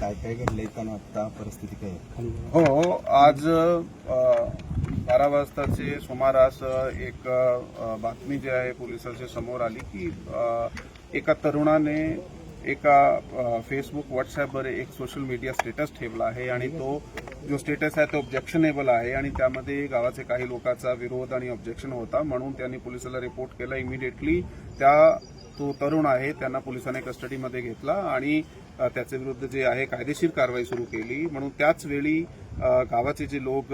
काय काय घडलंय त्यांना आता परिस्थिती काय आहे? हो, हो आज अ, बारा वाजताचे सुमारास एक अ, बातमी जी आहे पोलिसांच्या समोर आली की अ, एका तरुणाने एका अ, फेसबुक व्हॉट्सॲपवर एक सोशल मीडिया स्टेटस ठेवला आहे आणि तो जो स्टेटस आहे तो ऑब्जेक्शनेबल आहे आणि त्यामध्ये गावाचे काही लोकांचा विरोध आणि ऑब्जेक्शन होता म्हणून त्यांनी पोलिसाला रिपोर्ट केला इमिडिएटली त्या तो तरुण आहे त्यांना पोलिसांनी कस्टडीमध्ये घेतला आणि त्याचे विरुद्ध जे आहे कायदेशीर कारवाई सुरू केली. म्हणून त्याच वेळी गावाचे जे लोक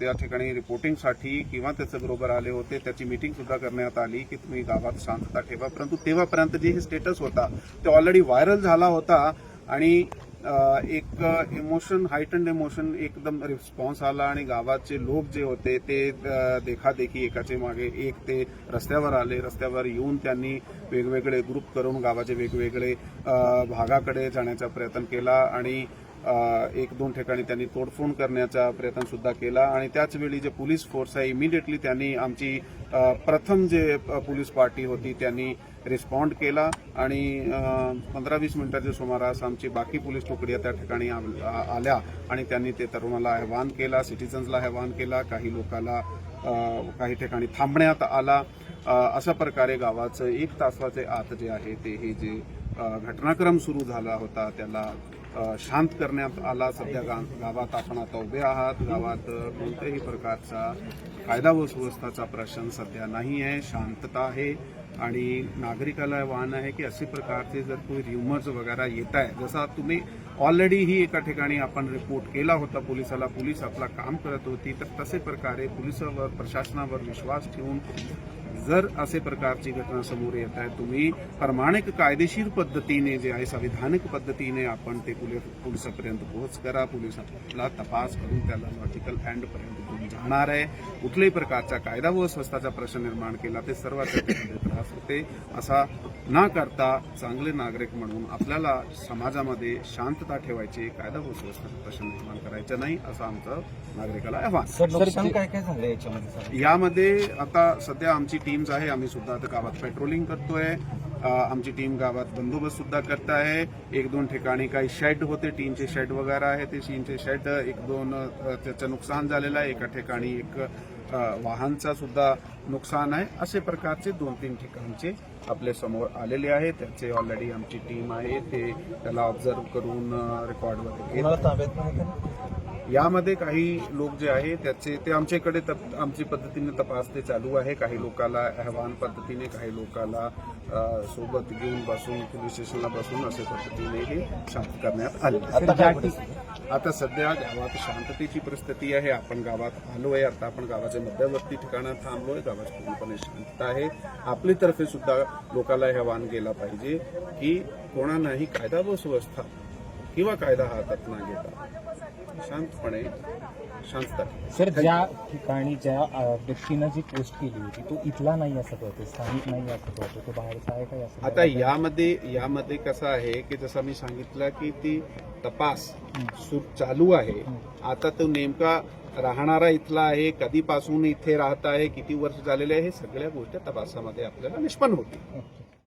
त्या ठिकाणी रिपोर्टिंगसाठी किंवा त्याचं बरोबर आले होते त्याची मीटिंग सुद्धा करण्यात आली की तुम्ही गावात शांतता ठेवा. परंतु तेव्हापर्यंत जे हे स्टेटस होता ते ऑलरेडी व्हायरल झाला होता आणि एक इमोशन हायटंड इमोशन एकदम रिस्पॉन्स आला आणि गावाचे लोक जे होते ते देखादेखी एकाचे मागे एक ते रस्त्यावर आले. रस्त्यावर येऊन त्यांनी वेगवेगळे ग्रुप करून गावाचे वेगवेगळे भागाकडे जाण्याचा प्रयत्न केला आणि एक दोन ठिकाणी त्यांनी तोडफोड करण्याचा प्रयत्न सुद्धा केला. आणि त्याचवेळी जे पोलीस फोर्स आहे इमिडिएटली त्यांनी आमची प्रथम जे पोलीस पार्टी होती त्यांनी रिस्पॉन्ड केला. आणि पंधरा वीस मिनिटाच्या सुमारास आमची बाकी पोलीस तुकड्या त्या ठिकाणी आ- आल्या. आणि त्यांनी ते तरुणाला आवाहन केला सिटिझन्सला आवाहन केला. काही लोकाला काही ठिकाणी थांबण्यात आला. अशा प्रकारे गावाचं एक तासाचे आत जे आहे ते हे जे घटनाक्रम सुरू झाला होता त्याला शांत करण्यात आला. सध्या गा- गावात आपण आता उभे आहात. गावात कोणत्याही प्रकारचा कायदा व सुव्यवस्थाचा प्रश्न सध्या नाही आहे. शांतता आहे. आणि नागरिकाला वाहन आहे की असे प्रकारचे जर कोणी र्युमर्स वगैरे येत आहे जसा तुम्ही ऑलरेडी ही एका ठिकाणी आपण रिपोर्ट केला होता पोलिसाला. पोलीस आपला काम करत होती. तर तसे प्रकारे पोलिसावर प्रशासनावर विश्वास ठेवून जर असे प्रकारची घटना समोर येत आहे तुम्ही प्रमाणिक कायदेशीर पद्धतीने जे आहे संविधानिक पद्धतीने आपण ते पोलीस पोलिसापर्यंत पोहोच करा. पोलिसाला तपास करून त्याला लॉजिकल पर्यंत घेऊन जाणार आहे. कुठल्याही प्रकारचा कायदा व स्वस्ताचा प्रश्न निर्माण केला ते सर्वात त्रास होते. असा न करता चांगले नागरिक म्हणून आपल्याला समाजामध्ये शांतता ठेवायची कायदा व सुव्यवस्थेचा प्रश्न निर्माण करायचा नाही असं आमचं नागरिकाला आव्हान. सर नुकसान काय काय झालं याच्यामध्ये? सर यामध्ये आता सध्या आमची टीम्स आहे. आम्ही सुद्धा आता गावात पेट्रोलिंग करतोय. आमची टीम गावात बंदोबस्त सुद्धा करत आहे. एक दोन ठिकाणी काही शेड होते. टीमचे शेड वगैरे आहे. ते टीमचे शेड एक दोन त्याचं नुकसान झालेलं आहे. एका ठिकाणी एक वाहनचा सुद्धा नुकसान आहे. असे प्रकारचे दोन तीन ठिकाणचे आपल्यासमोर आलेले आहे. त्याचे ऑलरेडी आमची टीम आहे. ते त्याला ऑब्झर्व करून रेकॉर्ड वगैरे यामध्ये काही लोक जे आहे त्याचे ते आमच्याकडे तप- आमची पद्धतीने तपास ते चालू आहे. काही लोकांना अहवान पद्धतीने काही लोकांना अ, सोबत घेऊन बसून पोलीस स्टेशनला बसून असे पद्धतीने हे शांत करण्यात आले. आता सध्या गावात शांततेची परिस्थिती आहे. आपण गावात आलोय. आता आपण गावाच्या मध्यवर्ती ठिकाणात थांबलोय. गावात पूर्णपणे शांतता आहे. आपली तर्फे सुद्धा लोकांना हे आवाहन केला पाहिजे की कोणालाही कायदा व सुव्यवस्था किंवा कायदा हातात न घेता शांतपणे शांतता. सर ज्या ठिकाणी ज्या व्यक्तीनं जी पोस्ट केली होती तो इथला नाही असं कळतं स्थानिक नाही असं कळतं तो बाहेरचा आहे काय असं आता यामध्ये यामध्ये कसं आहे की जसं मी सांगितलं की ती तपास चालू आहे. आता तो नेमका राहणारा इथला आहे कधीपासून इथे राहत आहे किती वर्ष झालेले आहे हे सगळ्या गोष्टी तपासामध्ये आपल्याला निष्पन्न होतील.